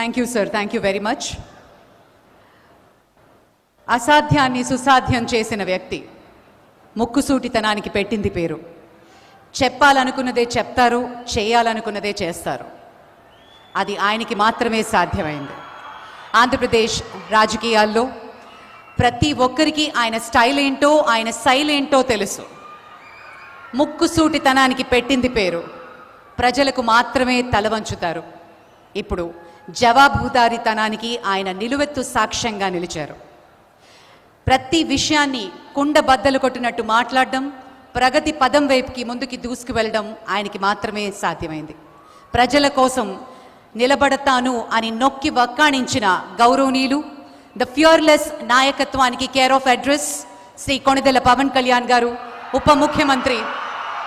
Thank you sir thank you very much అసాధ్యాన్ని సుసాధ్యం చేసిన వ్యక్తి ముక్కుసూటితనానికి పెట్టింది పేరు. చెప్పాలనుకున్నదే చెప్తారు చేయాలనుకున్నదే చేస్తారు. అది ఆయనకి మాత్రమే సాధ్యమైంది. ఆంధ్రప్రదేశ్ రాజకీయాల్లో ప్రతి ఒక్కరికి ఆయన స్టైల్ ఏంటో ఆయన శైలి ఏంటో తెలుసు. ముక్కుసూటితనానికి పెట్టింది పేరు ప్రజలకు మాత్రమే తల వంచుతారు ఇప్పుడు జవాబుదారితనానికి ఆయన నిలువెత్తు సాక్ష్యంగా నిలిచారు. ప్రతి విషయాన్ని కుండ బద్దలు కొట్టినట్టు మాట్లాడడం ప్రగతి పదం వైపుకి ముందుకి దూసుకు వెళ్ళడం ఆయనకి మాత్రమే సాధ్యమైంది. ప్రజల కోసం నిలబడతాను అని నొక్కి వక్కాణించిన గౌరవనీయులు ద ఫ్యూర్లెస్ నాయకత్వానికి care of address Shri Konidela Pawan Kalyan గారు ఉప ముఖ్యమంత్రి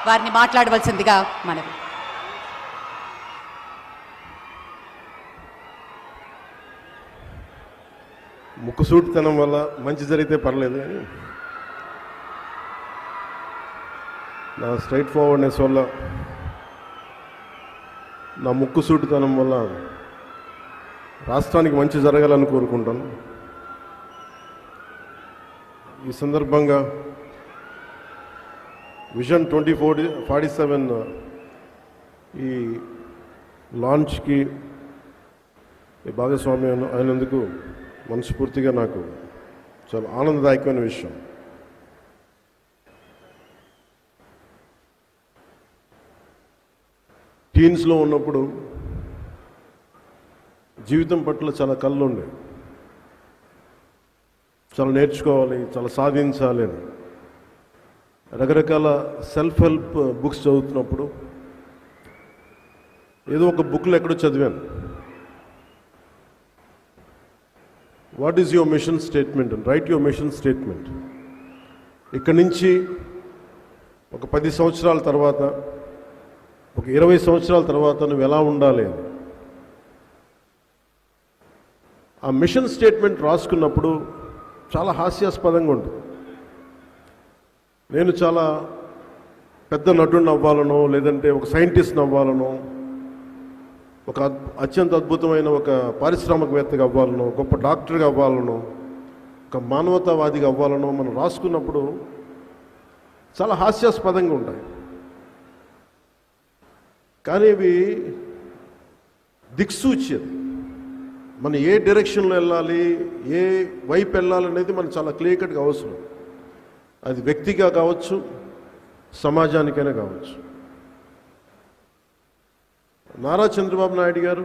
వారిని మాట్లాడవలసిందిగా మనవి. ముక్కుసూటితనం వల్ల మంచి జరిగితే పర్లేదు కానీ నా స్ట్రైట్ ఫార్వర్డ్నెస్ వల్ల నా ముక్కుసూటితనం వల్ల రాష్ట్రానికి మంచి జరగాలని కోరుకుంటాను. ఈ సందర్భంగా vision twenty four forty seven ఈ లాంచ్కి ఈ భాగస్వామ్యం అయినందుకు మనస్ఫూర్తిగా నాకు చాలా ఆనందదాయకమైన విషయం. టీన్స్లో ఉన్నప్పుడు జీవితం పట్ల చాలా కళ్ళు ఉండేవి చాలా నేర్చుకోవాలి చాలా సాధించాలి అని. రకరకాల సెల్ఫ్ హెల్ప్ బుక్స్ చదువుతున్నప్పుడు ఏదో ఒక బుక్లో ఎక్కడో చదివాను. What is your mission statement right your mission statement ఇక్కడి నుంచి ఒక పది సంవత్సరాల తర్వాత ఒక ఇరవై సంవత్సరాల తర్వాత నువ్వు ఎలా ఉండాలి అని. ఆ మిషన్ స్టేట్మెంట్ రాసుకున్నప్పుడు చాలా హాస్యాస్పదంగా ఉంటుంది నేను చాలా పెద్ద నటుడిని అవ్వాలనో లేదంటే ఒక సైంటిస్ట్ని అవ్వాలనో ఒక అద్- అత్యంత అద్భుతమైన ఒక పారిశ్రామికవేత్తగా అవ్వాలనో గొప్ప డాక్టర్గా అవ్వాలనో ఒక మానవతావాదిగా అవ్వాలనో మనం రాసుకున్నప్పుడు చాలా హాస్యాస్పదంగా ఉంటాయి. కానీ ఇవి దిక్సూచి మనం ఏ డైరెక్షన్లో వెళ్ళాలి ఏ వైపు వెళ్ళాలి అనేది మనకు చాలా క్లియర్ కట్గా అవసరం. అది వ్యక్తిగా కావచ్చు సమాజానికైనా కావచ్చు. నారా చంద్రబాబు నాయుడు గారు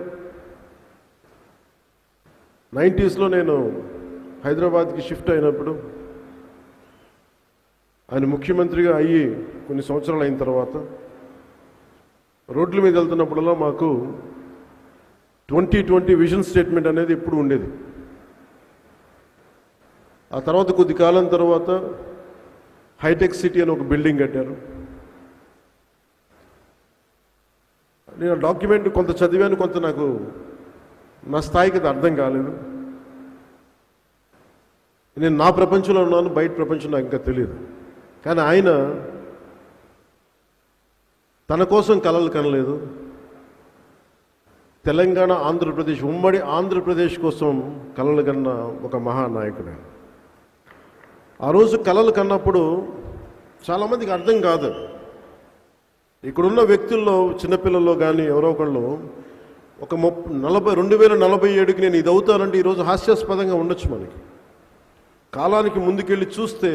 నైంటీస్లో నేను హైదరాబాద్కి షిఫ్ట్ అయినప్పుడు ఆయన ముఖ్యమంత్రిగా అయ్యి కొన్ని సంవత్సరాలు అయిన తర్వాత రోడ్ల మీద వెళ్తున్నప్పుడల్లా మాకు ట్వంటీ ట్వంటీ విజన్ స్టేట్మెంట్ అనేది ఎప్పుడు ఉండేది. ఆ తర్వాత కొద్ది కాలం తర్వాత హైటెక్ సిటీ అని ఒక బిల్డింగ్ కట్టారు. నేను డాక్యుమెంట్ కొంత చదివాను కొంత నాకు నా స్థాయికి అది అర్థం కాలేదు. నేను నా ప్రపంచంలో ఉన్నాను బయట ప్రపంచం నాకు ఇంకా తెలియదు. కానీ ఆయన తన కోసం కలలు కనలేదు. తెలంగాణ ఆంధ్రప్రదేశ్ ఉమ్మడి ఆంధ్రప్రదేశ్ కోసం కలలు కన్న ఒక మహానాయకుడు ఆ రోజు కలలు కన్నప్పుడు చాలామందికి అర్థం కాదు. ఇక్కడున్న వ్యక్తుల్లో చిన్నపిల్లల్లో కానీ ఎవరో ఒకళ్ళు ఒక ముప్ నలభై రెండు వేల నలభై ఏడుకి నేను ఇది అవుతానంటే ఈరోజు హాస్యాస్పదంగా ఉండొచ్చు మనకి. కాలానికి ముందుకెళ్ళి చూస్తే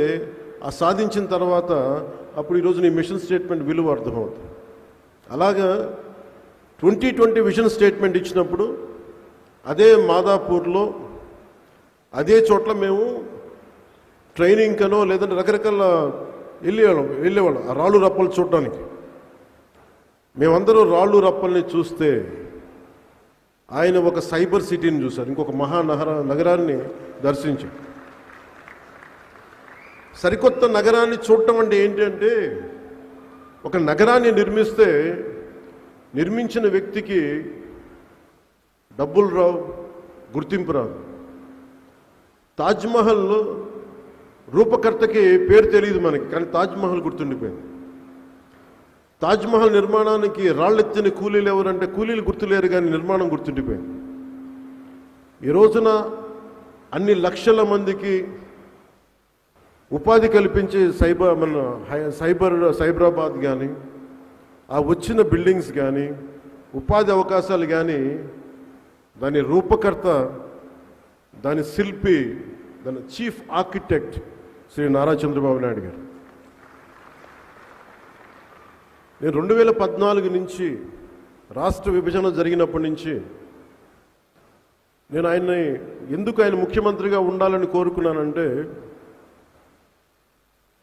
ఆ సాధించిన తర్వాత అప్పుడు ఈరోజు నీ మిషన్ స్టేట్మెంట్ విలువ అర్థమవుతుంది. అలాగా ట్వంటీ ట్వంటీ విజన్ స్టేట్మెంట్ ఇచ్చినప్పుడు అదే మాదాపూర్లో అదే చోట్ల మేము ట్రైనింగ్ కనో లేదంటే రకరకాల వెళ్ళేవాళ్ళం వెళ్ళేవాళ్ళం ఆ రాళ్ళు రప్పలు చూడడానికి. మేమందరూ రాళ్ళు రప్పల్ని చూస్తే ఆయన ఒక సైబర్ సిటీని చూశారు ఇంకొక మహానగర నగరాన్ని దర్శించారు. సరికొత్త నగరాన్ని చూడటం అంటే ఏంటంటే ఒక నగరాన్ని నిర్మిస్తే నిర్మించిన వ్యక్తికి డబ్బులు రావు గుర్తింపు రాదు. తాజ్మహల్ రూపకర్తకి పేరు తెలియదు మనకి కానీ తాజ్మహల్ గుర్తుండిపోయింది. తాజ్మహల్ నిర్మాణానికి రాళ్ళెత్తిన కూలీలు ఎవరంటే కూలీలు గుర్తులేరు కానీ నిర్మాణం గుర్తుండిపోయింది. ఈ రోజున అన్ని లక్షల మందికి ఉపాధి కల్పించే సైబర్ మన హై- సైబర్ సైబరాబాద్ కానీ ఆ వచ్చిన బిల్డింగ్స్ కానీ ఉపాధి అవకాశాలు కానీ దాని రూపకర్త దాని శిల్పి దాని చీఫ్ ఆర్కిటెక్ట్ శ్రీ నారా చంద్రబాబు నాయుడు గారు. నేను రెండు వేల పద్నాలుగు నుంచి రాష్ట్ర విభజన జరిగినప్పటి నుంచి నేను ఆయన్ని ఎందుకు ఆయన ముఖ్యమంత్రిగా ఉండాలని కోరుకున్నానంటే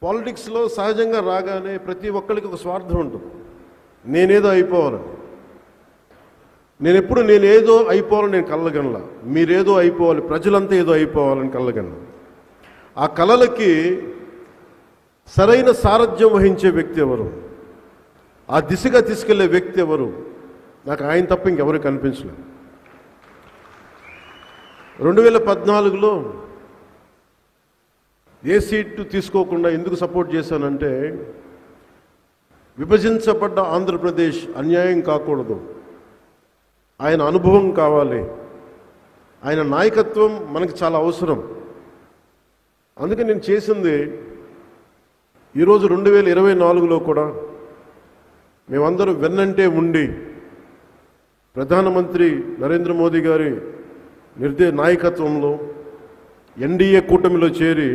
పాలిటిక్స్లో సహజంగా రాగానే ప్రతి ఒక్కరికి ఒక స్వార్థం ఉంటుంది. నేనేదో అయిపోవాలని నేను ఎప్పుడు నేనేదో అయిపోవాలని నేను కళ్ళగనల మీరేదో అయిపోవాలి. ప్రజలంతా ఏదో అయిపోవాలని కళ్ళగనల ఆ కళలకి సరైన సారథ్యం వహించే వ్యక్తి ఎవరు? ఆ దిశగా తీసుకెళ్ళే వ్యక్తి ఎవరు? నాకు ఆయన తప్ప ఇంకెవరు కనిపించలేదు. రెండు వేల పద్నాలుగులో ఏ సీటు తీసుకోకుండా ఎందుకు సపోర్ట్ చేశానంటే విభజించబడ్డ ఆంధ్రప్రదేశ్ అన్యాయం కాకూడదు. ఆయన అనుభవం కావాలి. ఆయన నాయకత్వం మనకి చాలా అవసరం. అందుకే నేను చేసింది ఈరోజు రెండు వేల ఇరవై నాలుగులో కూడా మేమందరం వెన్నంటే ఉండి ప్రధానమంత్రి నరేంద్ర మోదీ గారి నిర్దే నాయకత్వంలో ఎన్డీఏ కూటమిలో చేరి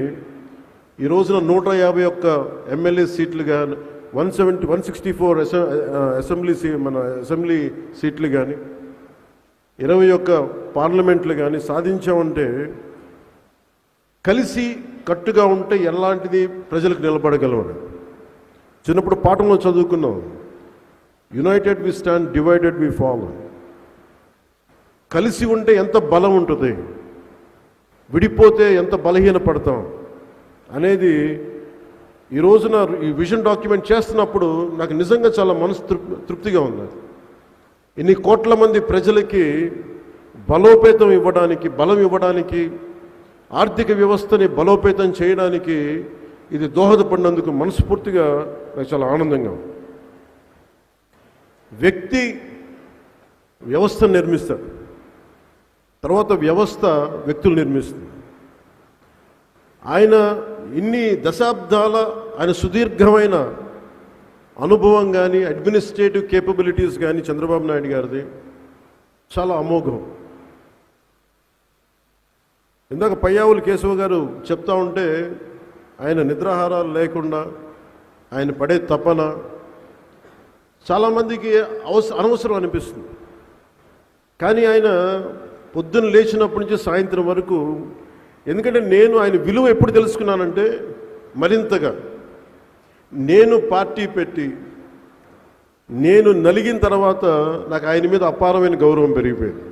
ఈ రోజున నూట యాభై ఒక్క ఎమ్మెల్యే సీట్లు కానీ one seventy one sixty four assembly see మన అసెంబ్లీ సీట్లు కానీ ఇరవై ఒక్క పార్లమెంట్లు కానీ సాధించామంటే కలిసి కట్టుగా ఉంటే ఎలాంటిది ప్రజలకు నిలబడగలవని చిన్నప్పుడు పాఠంలో చదువుకున్నాం. United we stand divided we fall కలిసి ఉంటే ఎంత బలం ఉంటుంది? విడిపోతే ఎంత బలహీన పడతాం అనేది ఈ రోజున ఈ విజన్ డాక్యుమెంట్ చేస్తున్నప్పుడు నాకు నిజంగా చాలా మనసు తృప్తిగా ఉంది ఇన్ని కోట్ల మంది ప్రజలకి బలోపేతం ఇవ్వడానికి బలం ఇవ్వడానికి ఆర్థిక వ్యవస్థని బలోపేతం చేయడానికి ఇది దోహదపడినందుకు మనస్ఫూర్తిగా నాకు చాలా ఆనందంగా ఉంది. వ్యక్తి వ్యవస్థను నిర్మిస్తాడు. తర్వాత వ్యవస్థ వ్యక్తులు నిర్మిస్తుంది. ఆయన ఇన్ని దశాబ్దాల ఆయన సుదీర్ఘమైన అనుభవం కానీ అడ్మినిస్ట్రేటివ్ కేపబిలిటీస్ కానీ చంద్రబాబు నాయుడు గారిది చాలా అమోఘం. ఇందాక పయ్యావులు కేశవ గారు చెప్తా ఉంటే ఆయన నిద్రాహారాలు లేకుండా ఆయన పడే తపన చాలామందికి అవస అనవసరం అనిపిస్తుంది. కానీ ఆయన పొద్దున్న లేచినప్పటి నుంచి సాయంత్రం వరకు ఎందుకంటే నేను ఆయన విలువ ఎప్పుడు తెలుసుకున్నానంటే మరింతగా నేను పార్టీ పెట్టి నేను నలిగిన తర్వాత నాకు ఆయన మీద అపారమైన గౌరవం పెరిగిపోయింది.